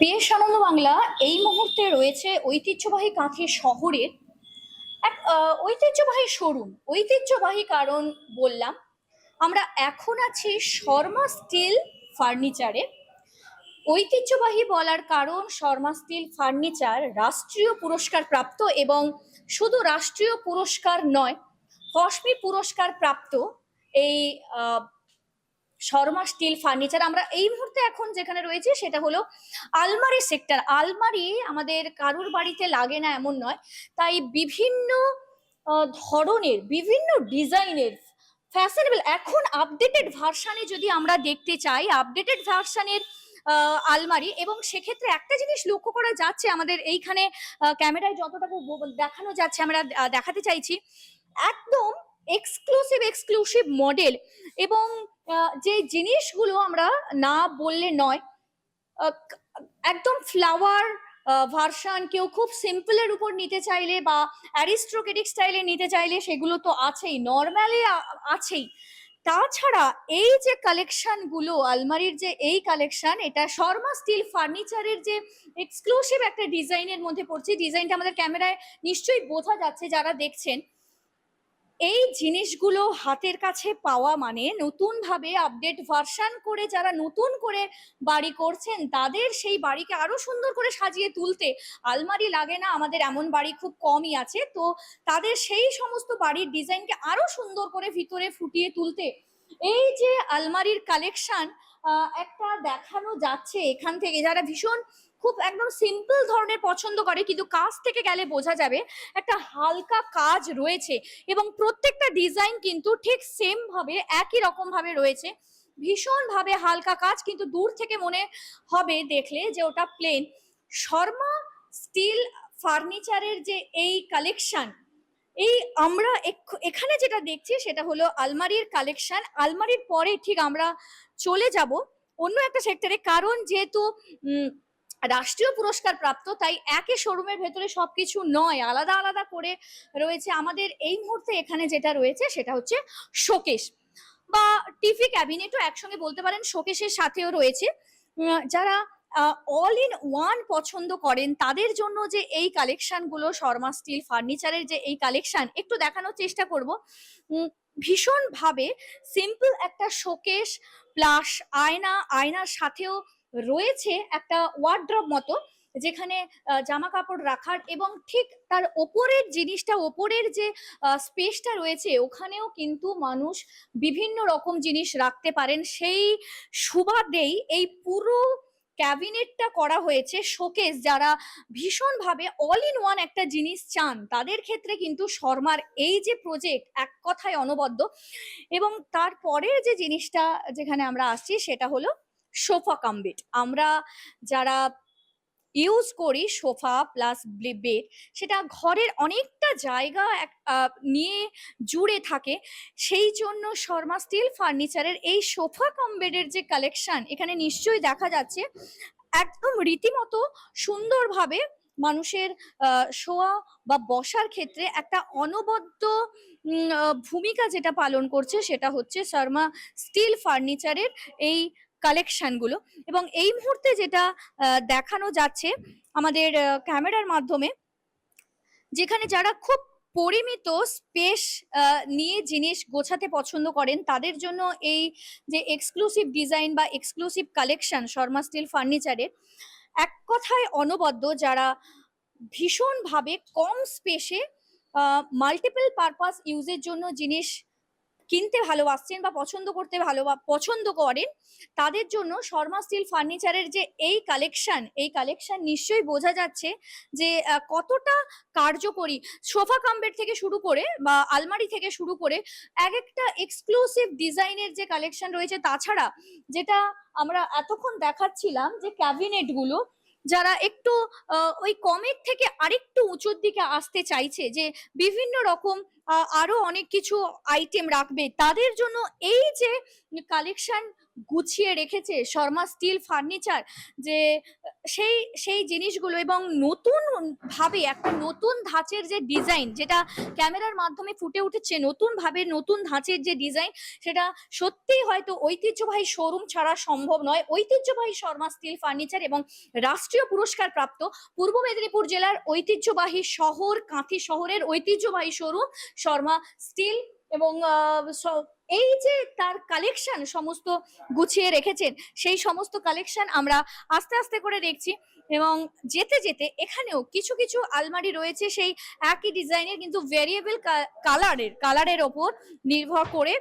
PS আনন্দ বাংলা, এই মুহূর্তে রয়েছে ঐতিহ্যবাহী কাঁথের শহরের এক ঐতিহ্যবাহী শোরুম। ঐতিহ্যবাহী কারণ বললাম, আমরা এখন আছি শর্মা স্টিল ফার্নিচারে। ঐতিহ্যবাহী বলার কারণ শর্মা স্টিল ফার্নিচার রাষ্ট্রীয় পুরস্কার প্রাপ্ত এবং শুধু রাষ্ট্রীয় পুরস্কার নয়, কসমি পুরস্কার প্রাপ্ত এই শর্মা স্টিল ফার্নিচার। আমরা এই মুহূর্তে এখন যেখানে রয়েছে সেটা হলো আলমারি সেক্টর আলমারি আমাদের কারুর বাড়িতে লাগে না এমন নয়। তাই বিভিন্ন ধরনের, বিভিন্ন ডিজাইনের ফ্যাশনেবল এখন আপডেটেড ভার্সানে যদি আমরা দেখতে চাই আপডেটেড ভার্সানের আলমারি এবং সেক্ষেত্রে একটা জিনিস লক্ষ্য করা যাচ্ছে আমাদের এইখানে ক্যামেরায় যতটুকু দেখানো যাচ্ছে আমরা দেখাতে চাইছি, একদম এক্সক্লুসিভ এক্সক্লুসিভ মডেল এবং যে জিনিসগুলো আমরা না বললে নয় একদম ফ্লাওয়ার ভার্সন কেউ খুব সিম্পলের উপর নিতে চাইলে বা অ্যারিস্ট্রোকেটিক স্টাইলে নিতে চাইলে সেগুলো তো আছেই নর্মালি আছেই। তাছাড়া এই যে কালেকশনগুলো আলমারির যে এই কালেকশন এটা শর্মা স্টিল ফার্নিচারের যে এক্সক্লুসিভ একটা ডিজাইনের মধ্যে পড়ছে। ডিজাইনটা আমাদের ক্যামেরায় নিশ্চয়ই বোঝা যাচ্ছে যারা দেখছেন। এই জিনিসগুলো হাতের কাছে পাওয়া মানে নতুন ভাবে আপডেট ভার্সান করে যারা নতুন করে বাড়ি করছেন, তাদের সেই বাড়িকে আরও সুন্দর করে সাজিয়ে তুলতে আলমারি লাগে না, আমাদের এমন বাড়ি খুব কমই আছে। তো তাদের সেই সমস্ত বাড়ির ডিজাইনকে আরও সুন্দর করে ভিতরে ফুটিয়ে তুলতে এই যে আলমারির কালেকশন একটা দেখানো যাচ্ছে এখান থেকে। যারা ভীষণ খুব একদম সিম্পল ধরনের পছন্দ করে, কিন্তু কাজ থেকে গেলে বোঝা যাবে একটা হালকা কাজ রয়েছে এবং প্রত্যেকটা ডিজাইন কিন্তু ঠিক সেম ভাবে, একই রকম ভাবে রয়েছে। ভীষণ ভাবে হালকা কাজ, কিন্তু দূর থেকে মনে হবে দেখলে যে ওটা প্লেন শর্মা স্টিল ফার্নিচারের যে এই কালেকশন এই আমরা এখানে যেটা দেখছি সেটা হলো আলমারির কালেকশন আলমারির পরে ঠিক আমরা চলে যাব অন্য একটা সেক্টরে কারণ যেহেতু রাষ্ট্রীয় পুরস্কার প্রাপ্ত, তাই একই শোরুমের ভেতরে সবকিছু নয়, আলাদা আলাদা করে রয়েছে। আমাদের এই মুহূর্তে এখানে যেটা রয়েছে, সেটা হচ্ছে শোকেশ বা টিভি ক্যাবিনেটও একসঙ্গে বলতে পারেন শোকেশের সাথেও রয়েছে। যারা অল ইন ওয়ান পছন্দ করেন, তাদের জন্য যে এই কালেকশনগুলো শর্মা স্টিল ফার্নিচারের যে এই কালেকশন একটু দেখানোর চেষ্টা করব। ভীষণভাবে সিম্পল একটা শোকেশ প্লাস আয়না, আয়নার সাথেও রয়েছে একটা ওয়ার্ড্রপ মতো যেখানে জামা কাপড় রাখার এবং ঠিক তার ওপরের জিনিসটা, ওপরের যে স্পেসটা রয়েছে, ওখানেও কিন্তু মানুষ বিভিন্ন রকম জিনিস রাখতে পারেন। সেই সুবাদেই এই পুরো ক্যাবিনেটটা করা হয়েছে শোকেস যারা ভীষণভাবে অল ইন ওয়ান একটা জিনিস চান, তাদের ক্ষেত্রে কিন্তু শর্মার এই যে প্রজেক্ট এক কথায় অনবদ্য। এবং তারপরের যে জিনিসটা যেখানে আমরা আসছি সেটা হলো সোফা কাম বেড আমরা যারা ইউজ করি সোফা প্লাস বেড সেটা ঘরের অনেকটা জায়গা এক- নিয়ে জুড়ে থাকে। সেই জন্য শর্মা স্টিল ফার্নিচারের এই সোফা কাম বেডের যে কালেকশন এখানে নিশ্চয়ই দেখা যাচ্ছে, একদম রীতিমতো সুন্দরভাবে মানুষের শোয়া বা বসার ক্ষেত্রে একটা অনবদ্য ভূমিকা যেটা পালন করছে সেটা হচ্ছে শর্মা স্টিল ফার্নিচারের এই কালেকশনগুলো এবং এই মুহূর্তে যেটা দেখানো যাচ্ছে আমাদের ক্যামেরার মাধ্যমে, যেখানে যারা খুব পরিমিত স্পেস নিয়ে জিনিস গোছাতে পছন্দ করেন, তাদের জন্য এই যে এক্সক্লুসিভ ডিজাইন বা এক্সক্লুসিভ কালেকশন শর্মা স্টিল ফার্নিচারের এক কথায় অনবদ্য যারা ভীষণভাবে কম স্পেসে মাল্টিপল পারপাস ইউজের জন্য জিনিস কিনতে ভালোবাসছেন বা পছন্দ করতে ভালো পছন্দ করেন, তাদের জন্য শর্মা স্টিল ফার্নিচারের যে এই কালেকশন এই কালেকশন নিশ্চয়ই বোঝা যাচ্ছে যে কতটা কার্যকরী। সোফা কাম্বের থেকে শুরু করে বা আলমারি থেকে শুরু করে এক একটা এক্সক্লুসিভ ডিজাইনের যে কালেকশন রয়েছে, তাছাড়া যেটা আমরা এতক্ষণ দেখাচ্ছিলাম যে ক্যাবিনেটগুলো যারা একটু ওই কমের থেকে আরেকটু উঁচুর দিকে আসতে চাইছে যে বিভিন্ন রকম আরও অনেক কিছু আইটেম রাখবে, তাদের জন্য এই যে কালেকশন গুছিয়ে রেখেছে শর্মা স্টিল ফার্নিচার, যে সেই সেই জিনিসগুলো এবং নতুন ভাবে একটা নতুন ধাঁচের যে ডিজাইন যেটা ক্যামেরার মাধ্যমে ফুটে উঠেছে, নতুন ভাবে নতুন ধাঁচের যে ডিজাইন সেটা সত্যিই হয়তো ঐতিহ্যবাহী শোরুম ছাড়া সম্ভব নয়। ঐতিহ্যবাহী শর্মা স্টিল ফার্নিচার এবং রাষ্ট্রীয় পুরস্কার প্রাপ্ত পূর্ব মেদিনীপুর জেলার ঐতিহ্যবাহী শহর, কাঁথি শহরের ঐতিহ্যবাহী শোরুম শর্মা স্টিল এবং এই যে তার কালেকশন সমস্ত গুছিয়ে রেখেছেন, সেই সমস্ত কালেকশন আমরা আস্তে আস্তে করে দেখছি এবং যেতে যেতে এখানেও কিছু কিছু আলমারি রয়েছে সেই একই ডিজাইনের কিন্তু ভেরিয়েবল কালারের কালারের ওপর নির্ভর করে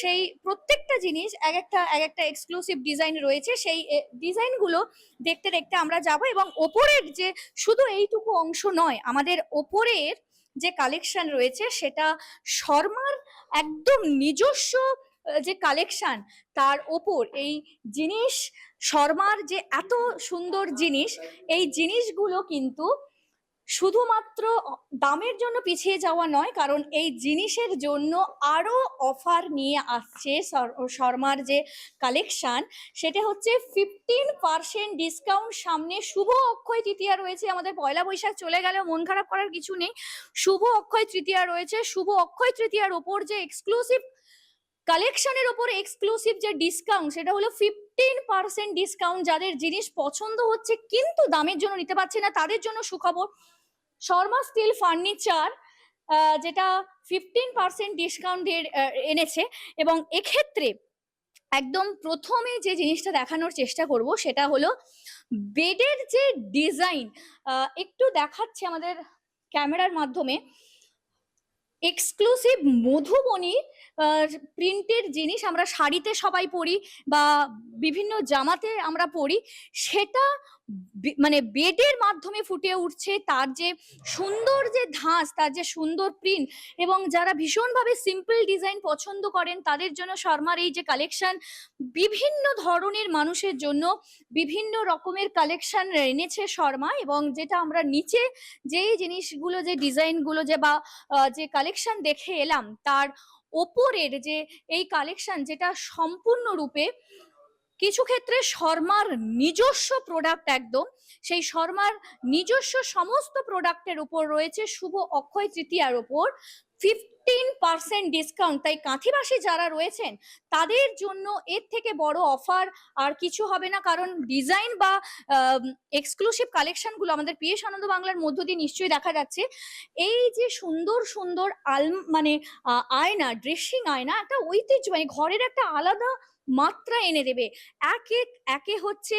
সেই প্রত্যেকটা জিনিস এক একটা এক একটা এক্সক্লুসিভ ডিজাইন রয়েছে, সেই ডিজাইনগুলো দেখতে দেখতে আমরা যাব এবং ওপরের যে শুধু এইটুকু অংশ নয়, আমাদের ওপরের যে কালেকশন রয়েছে সেটা শর্মার একদম নিজস্ব যে কালেকশন তার ওপর এই জিনিস, শর্মার যে এত সুন্দর জিনিস, এই জিনিসগুলো কিন্তু শুধুমাত্র দামের জন্য পিছিয়ে যাওয়া নয়, কারণ এই জিনিসের জন্য আরও অফার নিয়ে আসছে শর্মার যে কালেকশান সেটা হচ্ছে ফিফটিন পার্সেন্ট ডিসকাউন্ট সামনে শুভ অক্ষয় তৃতীয়া রয়েছে। আমাদের পয়লা বৈশাখ চলে গেলেও মন খারাপ করার কিছু নেই। শুভ অক্ষয় তৃতীয়া রয়েছে। শুভ অক্ষয় তৃতীয়ার ওপর যে এক্সক্লুসিভ কালেকশনের ওপর এক্সক্লুসিভ যে ডিসকাউন্ট সেটা হলো ফিফটিন পার্সেন্ট ডিসকাউন্ট যাদের জিনিস পছন্দ হচ্ছে, কিন্তু দামের জন্য নিতে পারছে না, তাদের জন্য সুখবর। শর্মা স্টিল ফার্নিচার যেটা ফিফটিন পার্সেন্ট ডিসকাউন্ট এনেছে এবং এক্ষেত্রে একদম প্রথমে যে জিনিসটা দেখানোর চেষ্টা করব সেটা হলো বেডের যে ডিজাইন একটু দেখাচ্ছে আমাদের ক্যামেরার মাধ্যমে। এক্সক্লুসিভ মধুবনীর প্রিন্টের জিনিস আমরা শাড়িতে সবাই পরি বা বিভিন্ন জামাতে আমরা পরি, সেটা মানে বেডের মাধ্যমে ফুটে উঠছে তার যে সুন্দর যে ধাঁচ, তার যে সুন্দর প্রিন্ট এবং যারা ভীষণভাবে সিম্পল ডিজাইন পছন্দ করেন, তাদের জন্য শর্মার এই যে কালেকশন বিভিন্ন ধরনের মানুষের জন্য বিভিন্ন রকমের কালেকশন এনেছে শর্মা এবং যেটা আমরা নিচে যেই জিনিসগুলো, যে ডিজাইনগুলো যে বা যে কালেকশন দেখে এলাম, তার ওপরের যে এই কালেকশন যেটা সম্পূর্ণরূপে কিছু ক্ষেত্রে শর্মার নিজস্ব প্রোডাক্ট একদম। সেই শর্মার নিজস্ব সমস্ত প্রোডাক্টের উপর রয়েছে শুভ অক্ষয় তৃতীয়ার ওপর ফিফটিন পার্সেন্ট ডিসকাউন্ট তাই কাঁথিবাসী যারা রয়েছেন, তাদের জন্য এর থেকে বড় অফার আর কিছু হবে না। কারণ ডিজাইন বা এক্সক্লুসিভ কালেকশনগুলো আমাদের পিএস আনন্দ বাংলার মধ্য দিয়ে নিশ্চয়ই দেখা যাচ্ছে। এই যে সুন্দর সুন্দর আল মানে আয়না ড্রেসিং আয়না, একটা ঐতিহ্য মানে ঘরের একটা আলাদা মাত্রা এনে দেবে। একে একে হচ্ছে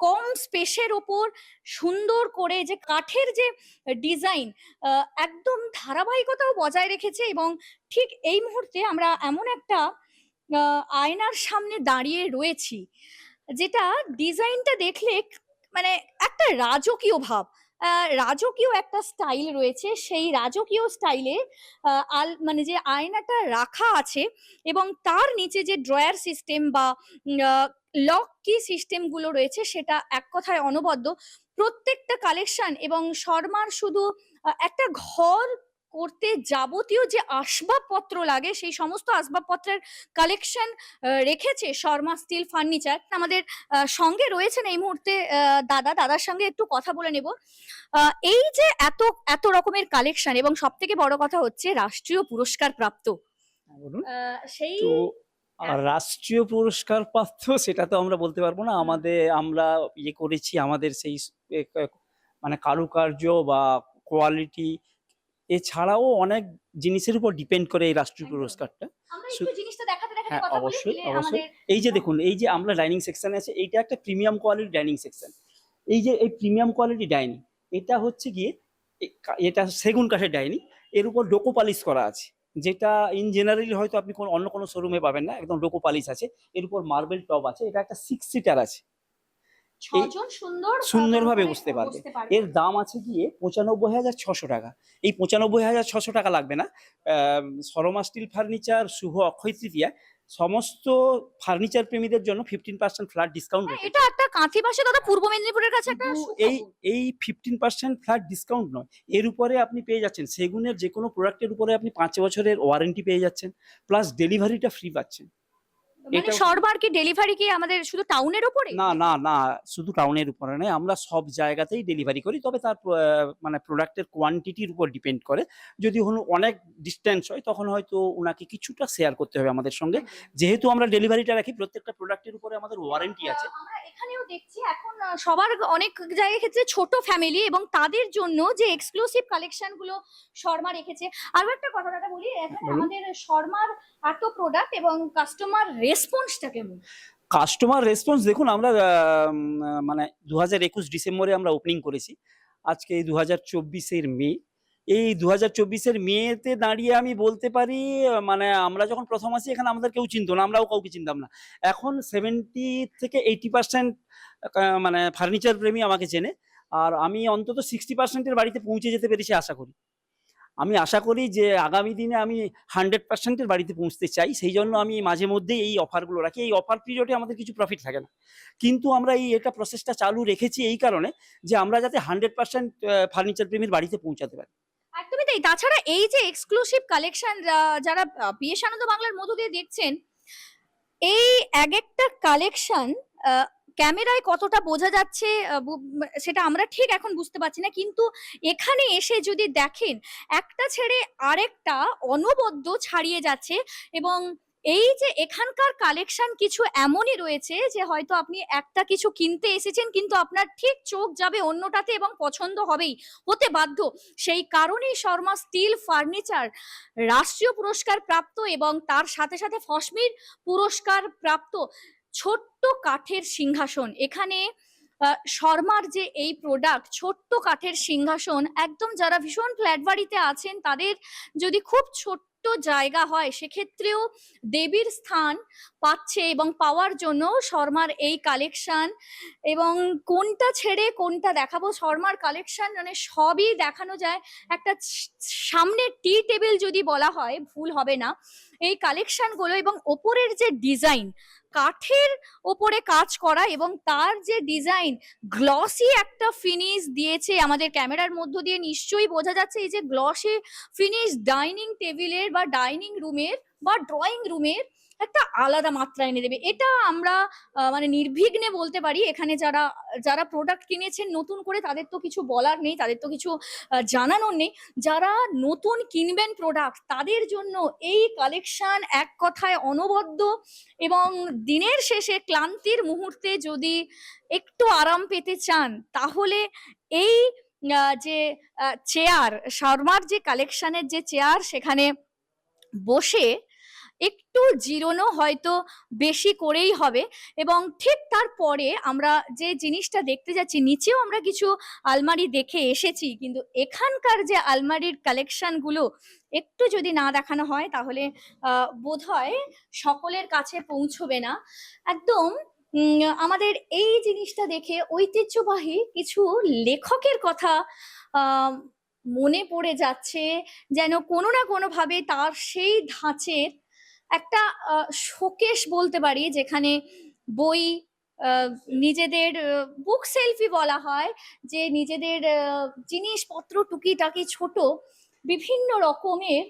কম স্পেসের ওপর সুন্দর করে যে কাঠের যে ডিজাইন একদম ধারাবাহিকতাও বজায় রেখেছে এবং ঠিক এই মুহূর্তে আমরা এমন একটা আয়নার সামনে দাঁড়িয়ে রয়েছি, যেটা ডিজাইনটা দেখলে মানে একটা রাজকীয় ভাব। রাজকীয় একটা স্টাইল রয়েছে। সেই রাজকীয় স্টাইলে আল মানে যে আয়নাটা রাখা আছে এবং তার নিচে যে ড্রয়ার সিস্টেম বা লক কি সিস্টেমগুলো রয়েছে সেটা এক কথায় অনবদ্য। প্রত্যেকটা কালেকশন এবং শর্মার শুধু একটা ঘর করতে যাবতীয় যে আসবাবপত্র লাগে সেই সমস্ত আসবাবপত্রের কালেকশন রেখেছে শর্মা স্টিল ফার্নিচার আমাদের সঙ্গে রয়েছেন এই মুহূর্তে আহ, দাদা। দাদার সঙ্গে একটু কথা বলে নেব। আহ, এই যে এত এত রকমের কালেকশন এবং সব থেকে বড় কথা হচ্ছে রাষ্ট্রীয় পুরস্কার প্রাপ্ত। হ্যাঁ, সেই রাষ্ট্রীয় পুরস্কার প্রাপ্ত সেটা তো আমরা বলতে পারব না। আমাদের আমরা ইয়ে করেছি আমাদের সেই মানে কারুকার্য বা কোয়ালিটি এছাড়াও অনেক জিনিসের উপর ডিপেন্ড করে এই রাষ্ট্রীয়। পুরস্কারটা। হ্যাঁ, অবশ্যই, অবশ্যই। এই যে দেখুন এই যে আমরা ডাইনিং সেকশনে আছে এইটা একটা প্রিমিয়াম কোয়ালিটি ডাইনিং সেকশন এই যে এই প্রিমিয়াম কোয়ালিটি ডাইনিং এটা হচ্ছে গিয়ে এটা সেগুন কাঠের ডাইনিং এর উপর ডোকো পালিশ করা আছে। যেটা ইন জেনারেলি হয়তো আপনি কোনো অন্য কোনো শোরুমে পাবেন না একদম ডোকো পালিশ আছে। এর উপর মার্বেল টপ আছে এটা একটা সিক্স সিটার আছে। সুন্দরভাবে বসতে পারবে। এর দাম আছে গিয়ে পঁচানব্বই হাজার ছশো টাকা। এই পঁচানব্বই হাজার ছশো টাকা লাগবে না। শর্মা স্টিল ফার্নিচার শুভ অক্ষয় তৃতীয়া সমস্ত ফার্নিচার প্রেমীদের জন্য ফিফটিন পার্সেন্ট ফ্ল্যাট ডিসকাউন্ট এটা একটা কাঁথি পাশে দাদা পূর্ব মেদিনীপুরের কাছে একটা এই এই ফিফটিন পার্সেন্ট ফ্ল্যাট ডিসকাউন্ট নয়। এর উপরে আপনি পেয়ে যাচ্ছেন সেগুনের যে কোনো প্রোডাক্টের উপরে আপনি পাঁচ বছরের ওয়ারেন্টি পেয়ে যাচ্ছেন প্লাস ডেলিভারিটা ফ্রি পাচ্ছেন। মানে সরবার কি ডেলিভারি কি আমাদের শুধু টাউনের উপরে? না না না শুধু টাউনের উপরে নয় আমরা সব জায়গাতেই ডেলিভারি করি তবে তার মানে প্রোডাক্টের কোয়ান্টিটির উপর ডিপেন্ড করে। যদি হলো অনেক ডিস্টেন্স হয় তখন হয়তো ওনাকে কিছুটা শেয়ার করতে হবে আমাদের সঙ্গে। যেহেতু আমরা ডেলিভারিটা রাখি প্রত্যেকটা প্রোডাক্টের উপরে আমাদের ওয়ারেন্টি আছে। এখানেও দেখছি এখন সবার অনেক জায়গায় ক্ষেত্রে ছোট ফ্যামিলি এবং তাদের জন্য যে এক্সক্লুসিভ কালেকশনগুলো শর্মা রেখেছে। আরও একটা কথা দাদা বলি এখানে আমাদের শর্মার এত প্রোডাক্ট এবং কাস্টমার রেসপন্সটা কেমন? কাস্টমার রেসপন্স দেখুন আমরা মানে দু হাজার একুশ ডিসেম্বরে আমরা ওপেনিং করেছি। আজকে দু হাজার চব্বিশের মে এই দু হাজার চব্বিশের মেয়েতে দাঁড়িয়ে আমি বলতে পারি মানে আমরা যখন প্রথম আসি এখানে আমাদের কেউ চিনতো না, আমরাও কাউকে চিনতাম না। এখন সেভেন্টি থেকে এইটি পার্সেন্ট মানে ফার্নিচার প্রেমী আমাকে চেনে। আর আমি অন্তত সিক্সটি পার্সেন্টের বাড়িতে পৌঁছে যেতে পেরেছি আশা করি। আমি আশা করি যে আগামী দিনে আমি হান্ড্রেড পার্সেন্টের বাড়িতে পৌঁছতে চাই, সেই জন্য আমি মাঝে মধ্যে এই অফারগুলো রাখি। এই অফার পিরিয়ডে আমাদের কিছু প্রফিট থাকে না। কিন্তু আমরা এই এটা প্রসেসটা চালু রেখেছি এই কারণে যে আমরা যাতে হান্ড্রেড পার্সেন্ট ফার্নিচার প্রেমীর বাড়িতে পৌঁছাতে পারি। একদমই তাই। তাছাড়া এই যে এক্সক্লুসিভ কালেকশন যারা পিএস আনন্দ বাংলার মধ্য দিয়ে দেখছেন, এই এক একটা কালেকশন ক্যামেরায় কতটা বোঝা যাচ্ছে সেটা আমরা ঠিক এখন বুঝতে পারছি না। কিন্তু এখানে এসে যদি দেখেন, একটা ছেড়ে আরেকটা অনবদ্য ছাড়িয়ে যাচ্ছে এবং এই যে এখানকার কালেকশন কিছু এমনই রয়েছে যে হয়তো আপনি একটা কিছু কিনতে এসেছেন, কিন্তু আপনার ঠিক চোখ যাবে অন্যটাতে এবং পছন্দ হবেই, হতে বাধ্য। সেই কারণেই শর্মা স্টিল ফার্নিচার রাষ্ট্রীয় পুরস্কার প্রাপ্ত এবং তার সাথে সাথে ফসমির পুরস্কার প্রাপ্ত ছোট্ট কাঠের সিংহাসন। এখানে শর্মার যে এই প্রোডাক্ট ছোট্ট কাঠের সিংহাসন, একদম যারা ভীষণ ফ্ল্যাট বাড়িতে আছেন, তাদের যদি খুব ছোট্ট জায়গা হয়, সেক্ষেত্রেও দেবীর স্থান পাচ্ছে এবং পাওয়ার জন্য শর্মার এই কালেকশন এবং কোনটা ছেড়ে কোনটা দেখাবো? শর্মার কালেকশন মানে সবই দেখানো যায়। একটা সামনে টি টেবিল যদি বলা হয়, ভুল হবে না। এই কালেকশনগুলো এবং ওপরের যে ডিজাইন কাঠের ওপরে কাজ করা এবং তার যে ডিজাইন গ্লসি একটা ফিনিশ দিয়েছে আমাদের ক্যামেরার মধ্য দিয়ে নিশ্চয়ই বোঝা যাচ্ছে এই যে গ্লসি ফিনিশ ডাইনিং টেবিলের বা ডাইনিং রুমের বা ড্রয়িং রুমের একটা আলাদা মাত্রা এনে দেবে। এটা আমরা মানে নির্বিঘ্নে বলতে পারি, এখানে যারা যারা প্রোডাক্ট কিনেছেন, নতুন করে তাদের তো কিছু বলার নেই, তাদের তো কিছু জানানোর নেই। যারা নতুন কিনবেন প্রোডাক্ট তাদের জন্য এই কালেকশন এক কথায় অনবদ্য এবং দিনের শেষে ক্লান্তির মুহূর্তে যদি একটু আরাম পেতে চান, তাহলে এই যে চেয়ার শর্মার যে কালেকশনের যে চেয়ার সেখানে বসে একটু জিরোনো হয়তো বেশি করেই হবে এবং ঠিক তারপরে আমরা যে জিনিসটা দেখতে যাচ্ছি, নিচেও আমরা কিছু আলমারি দেখে এসেছি, কিন্তু এখানকার যে আলমারির কালেকশনগুলো একটু যদি না দেখানো হয় তাহলে বোধ হয় সকলের কাছে পৌঁছবে না। একদম আমাদের এই জিনিসটা দেখে ঐতিহ্যবাহী কিছু লেখকের কথা মনে পড়ে যাচ্ছে, যেন কোনো না কোনোভাবে তার সেই ধাঁচের একটা শোকেশ বলতে পারি, যেখানে বই নিজেদের বুক সেলফি বলা হয়, যে নিজেদের জিনিসপত্র টুকিটাকি ছোট, বিভিন্ন রকমের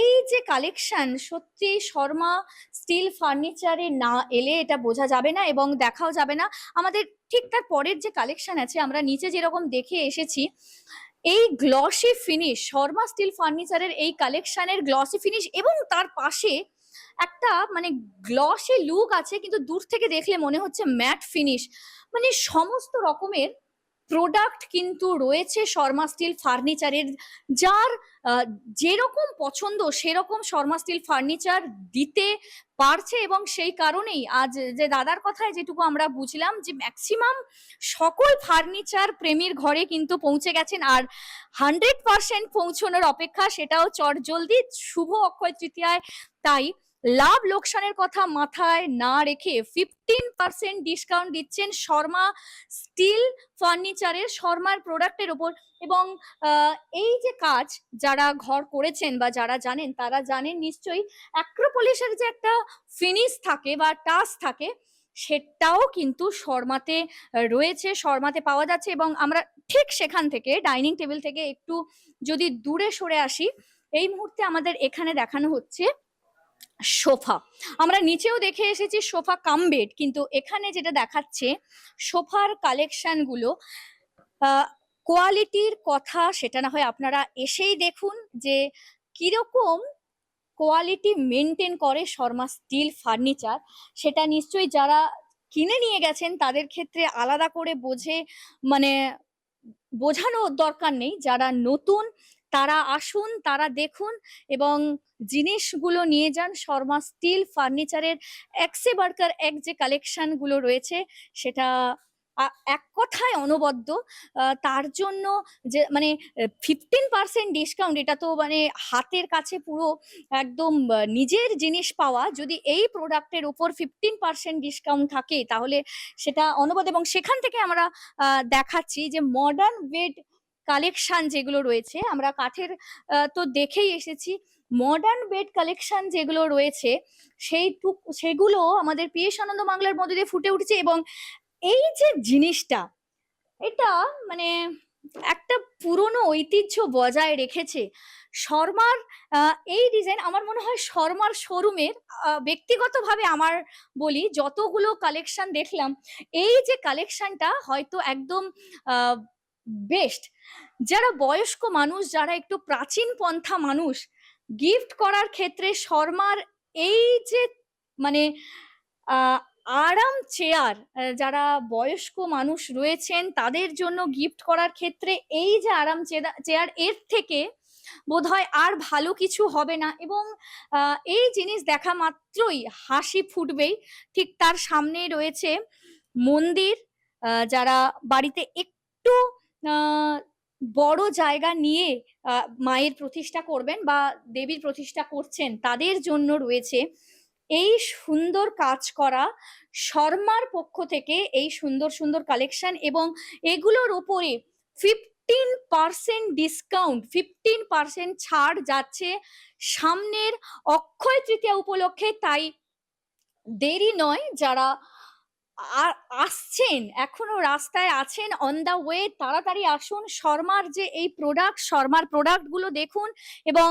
এই যে কালেকশন সত্যি শর্মা স্টিল ফার্নিচারে না এলে এটা বোঝা যাবে না এবং দেখাও যাবে না। আমাদের ঠিক তার পরের যে কালেকশন আছে, আমরা নিচে যেরকম দেখে এসেছি এই গ্লসি ফিনিশ শর্মা স্টিল ফার্নিচারের এই কালেকশনের গ্লসি ফিনিশ এবং তার পাশে একটা মানে গ্লসি লুক আছে, কিন্তু দূর থেকে দেখলে মনে হচ্ছে ম্যাট ফিনিশ মানে সমস্ত রকমের প্রোডাক্ট কিন্তু রয়েছে শর্মা স্টিল ফার্নিচারের যার যেরকম পছন্দ সেরকম শর্মা স্টিল ফার্নিচার দিতে পারছে এবং সেই কারণেই আজ যে দাদার কথায় যেটুকু আমরা বুঝলাম যে ম্যাক্সিমাম সকল ফার্নিচার প্রেমীর ঘরে কিন্তু পৌঁছে গেছেন আর হান্ড্রেড পার্সেন্ট পৌঁছানোর অপেক্ষা সেটাও চট জলদি শুভ অক্ষয় তৃতীয়ায়, তাই লাভ লোকসানের কথা মাথায় না রেখে ফিফটিন পার্সেন্ট ডিসকাউন্ট দিচ্ছেন শর্মা স্টিল ফার্নিচারের, শর্মার প্রোডাক্টের ওপর। এবং এই যে কাজ যারা ঘর করেছেন বা যারা জানেন, তারা জানেন নিশ্চয়ই অ্যাক্রোপলিসের যে একটা ফিনিশ থাকে বা টাচ থাকে, সেটাও কিন্তু শর্মাতে রয়েছে, শর্মাতে পাওয়া যাচ্ছে। এবং আমরা ঠিক সেখান থেকে, ডাইনিং টেবিল থেকে একটু যদি দূরে সরে আসি, এই মুহূর্তে আমাদের এখানে দেখানো হচ্ছে সোফা। আমরা নিচেও দেখে এসেছি সোফা কাম বেড, কিন্তু এখানে যেটা দেখাচ্ছে, সোফার কালেকশনগুলো কোয়ালিটির কথা সেটা না হয় আপনারা এসেই দেখুন যে কীরকম কোয়ালিটি মেনটেন করে শর্মা স্টিল ফার্নিচার সেটা নিশ্চয়ই যারা কিনে নিয়ে গেছেন, তাদের ক্ষেত্রে আলাদা করে বোঝে মানে বোঝানোর দরকার নেই। যারা নতুন তারা আসুন, তারা দেখুন এবং জিনিসগুলো নিয়ে যান। শর্মা স্টিল ফার্নিচারের একসে বার্কার এক যে কালেকশনগুলো রয়েছে, সেটা এক কথায় অনবদ্য। তার জন্য যে মানে ফিফটিন পার্সেন্ট ডিসকাউন্ট এটা তো মানে হাতের কাছে পুরো একদম নিজের জিনিস পাওয়া। যদি এই প্রোডাক্টের উপর ফিফটিন পার্সেন্ট ডিসকাউন্ট থাকে, তাহলে সেটা অনবদ্য এবং সেখান থেকে আমরা দেখাচ্ছি যে মডার্ন বেড কালেকশন যেগুলো রয়েছে, আমরা কাঠের তো দেখেই এসেছি। মডার্ন বেড কালেকশন যেগুলো রয়েছে, সেইটুক, সেগুলো আমাদের পিএস আনন্দ বাংলার মধ্যে দিয়ে ফুটে উঠেছে এবং এই যে জিনিসটা, এটা মানে একটা পুরনো ঐতিহ্য বজায় রেখেছে। শর্মার এই ডিজাইন আমার মনে হয় শর্মার শোরুমের ব্যক্তিগতভাবে আমার বলি, যতগুলো কালেকশন দেখলাম, এই যে কালেকশনটা হয়তো একদম বেস্ট যারা বয়স্ক মানুষ, যারা একটু প্রাচীন পন্থা মানুষ গিফট করার ক্ষেত্রে শর্মার এই যে মানে আরাম চেয়ার যারা বয়স্ক মানুষ রয়েছেন, তাদের জন্য গিফট করার ক্ষেত্রে এই যে আরাম চেয়ার, এর থেকে বোধহয় আর ভালো কিছু হবে না। এবং এই জিনিস দেখা মাত্রই হাসি ফুটবেই। ঠিক তার সামনে রয়েছে মন্দির যারা বাড়িতে একটু বড় জায়গা নিয়ে মায়ের প্রতিষ্ঠা করবেন বা দেবীর প্রতিষ্ঠা করছেন, তাদের জন্য রয়েছে এই সুন্দর কাজ করা শর্মার পক্ষ থেকে এই সুন্দর সুন্দর কালেকশন এবং এগুলোর উপরে fifteen percent discount fifteen percent ছাড় যাচ্ছে সামনের অক্ষয় তৃতীয়া উপলক্ষে। তাই দেরি নয়, যারা আসছেন, এখনও রাস্তায় আছেন অন দা ওয়ে তাড়াতাড়ি আসুন, শর্মার যে এই প্রোডাক্ট শর্মার প্রোডাক্টগুলো দেখুন এবং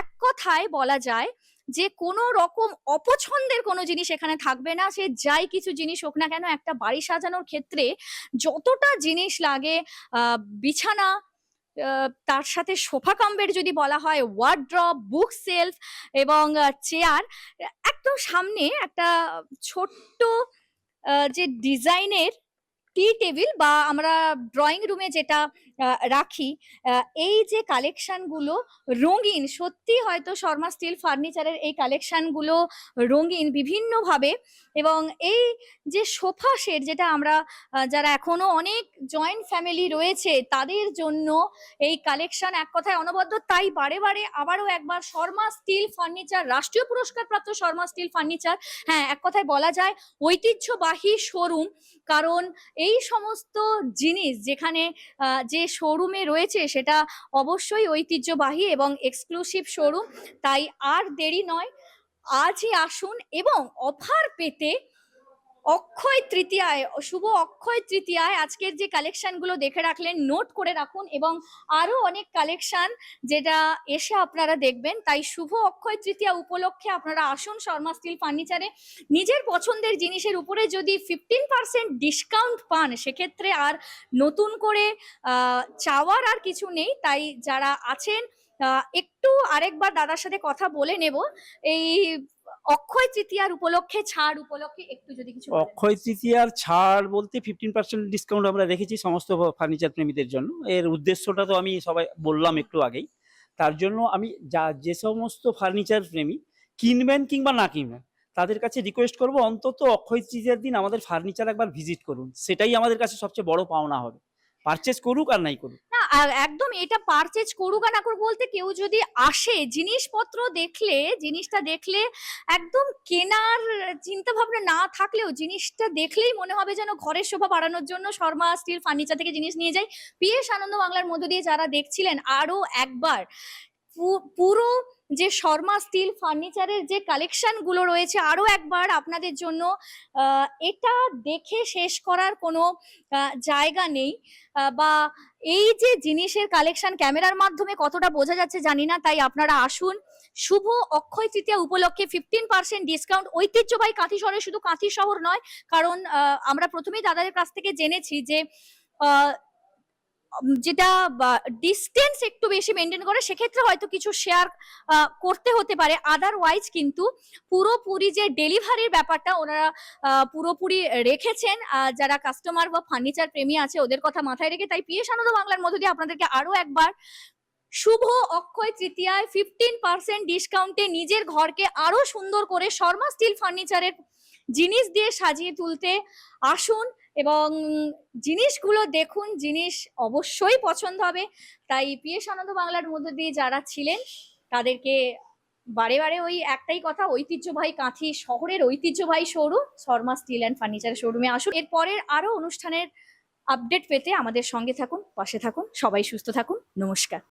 এক কথায় বলা যায় যে কোনো রকম অপছন্দের কোনো জিনিস এখানে থাকবে না, সে যাই কিছু জিনিস হোক না কেন, একটা বাড়ি সাজানোর ক্ষেত্রে যতটা জিনিস লাগে বিছানা তার সাথে সোফা কাম্বের যদি বলা হয় ওয়ার্ড্রপ বুক সেলফ এবং চেয়ার একদম সামনে একটা ছোট্ট যে ডিজাইনের টি টেবিল বা আমরা ড্রয়িং রুমে যেটা আহ, রাখি। এই যে কালেকশানগুলো রঙিন, সত্যি হয়তো শর্মা স্টিল ফার্নিচারের এই কালেকশানগুলো রঙিন বিভিন্নভাবে এবং এই যে সোফা সেট যেটা আমরা যারা এখনও অনেক জয়েন্ট ফ্যামিলি রয়েছে, তাদের জন্য এই কালেকশন এক কথায় অনবদ্য। তাই বারে বারে আবারও একবার শর্মা স্টিল ফার্নিচার রাষ্ট্রীয় পুরস্কারপ্রাপ্ত শর্মা স্টিল ফার্নিচার হ্যাঁ এক কথায় বলা যায় ঐতিহ্যবাহী শোরুম। কারণ এই সমস্ত জিনিস যেখানে যে শোরুমে রয়েছে সেটা অবশ্যই ঐতিহ্যবাহী এবং এক্সক্লুসিভ শোরুম তাই আর দেরি নয়। আজই আসুন এবং অফার পেতে অক্ষয় তৃতীয়ায়, শুভ অক্ষয় তৃতীয়ায় আজকের যে কালেকশনগুলো দেখে রাখলেন নোট করে রাখুন এবং আরও অনেক কালেকশন যেটা এসে আপনারা দেখবেন। তাই শুভ অক্ষয় তৃতীয়া উপলক্ষে আপনারা আসুন শর্মা স্টিল ফার্নিচারে নিজের পছন্দের জিনিসের উপরে যদি ফিফটিন পার্সেন্ট ডিসকাউন্ট পান, সেক্ষেত্রে আর নতুন করে চাওয়ার আর কিছু নেই। তাই যারা আছেন একটু আরেকবার দাদার সাথে কথা বলে নেব। এই অক্ষয় তৃতীয়ার উপলক্ষে, ছাড় উপলক্ষে একটু যদি কিছু অক্ষয় তৃতীয়ার ছাড় বলতে ফিফটিন পার্সেন্ট ডিসকাউন্ট আমরা রেখেছি সমস্ত ফার্নিচার প্রেমীদের জন্য। এর উদ্দেশ্যটা তো আমি সবাই বললাম একটু আগেই। তার জন্য আমি যা, যে সমস্ত ফার্নিচার প্রেমী, কিনবেন কিংবা না কিনবেন, তাদের কাছে রিকোয়েস্ট করব অন্তত অক্ষয় তৃতীয়ার দিন আমাদের ফার্নিচার একবার ভিজিট করুন। সেটাই আমাদের কাছে সবচেয়ে বড় পাওনা হবে। পারচেস করুক আর নাই করুক। একদম এটা পারচেজ করুক না করুক বলতে কেউ যদি আসে, জিনিসপত্র দেখলে, জিনিসটা দেখলে একদম কেনার চিন্তা ভাবনা না থাকলেও জিনিসটা দেখলেই মনে হবে যেন ঘরের শোভা বাড়ানোর জন্য শর্মা স্টিল ফার্নিচার থেকে জিনিস নিয়ে যায়। পিএস আনন্দ বাংলার মধ্য দিয়ে যারা দেখছিলেন আরও একবার পুরো যে শর্মা স্টিল ফার্নিচারের যে কালেকশনগুলো রয়েছে, আরও একবার আপনাদের জন্য এটা দেখে শেষ করার কোনো জায়গা নেই। বা এই যে জিনিসের কালেকশন ক্যামেরার মাধ্যমে কতটা বোঝা যাচ্ছে জানি না, তাই আপনারা আসুন। শুভ অক্ষয় তৃতীয়া উপলক্ষে ফিফটিন পার্সেন্ট ডিসকাউন্ট ঐতিহ্যবাহী কাঁথি শহরে শুধু কাঁথি শহর নয়, কারণ আমরা প্রথমেই দাদাদের কাছ থেকে জেনেছি যে যেটা ডিস্টেন্স একটু বেশি মেনটেন করে, সেক্ষেত্রে হয়তো কিছু শেয়ার করতে হতে পারে। আদারওয়াইজ কিন্তু পুরোপুরি যে ডেলিভারির ব্যাপারটা ওনারা পুরোপুরি রেখেছেন। যারা কাস্টমার বা ফার্নিচার প্রেমী আছে, ওদের কথা মাথায় রেখে তাই পিএস আনন্দ বাংলার মধ্য দিয়ে আপনাদেরকে আরও একবার শুভ অক্ষয় তৃতীয়ায় ফিফটিন পার্সেন্ট ডিসকাউন্টে নিজের ঘরকে আরও সুন্দর করে শর্মা স্টিল ফার্নিচারের জিনিস দিয়ে সাজিয়ে তুলতে আসুন। এবং জিনিসগুলো দেখুন, জিনিস অবশ্যই পছন্দ হবে। তাই পিএস আনন্দ বাংলার মধ্যে দিয়ে যারা ছিলেন, তাদেরকে বারে বারে ওই একটাই কথা, ঐতিহ্যবাহী কাঁথি শহরের ঐতিহ্যবাহী showroom Sharma steel and furniture শোরুমে আসুন। এরপরের আরও অনুষ্ঠানের আপডেট পেতে আমাদের সঙ্গে থাকুন, পাশে থাকুন, সবাই সুস্থ থাকুন, নমস্কার।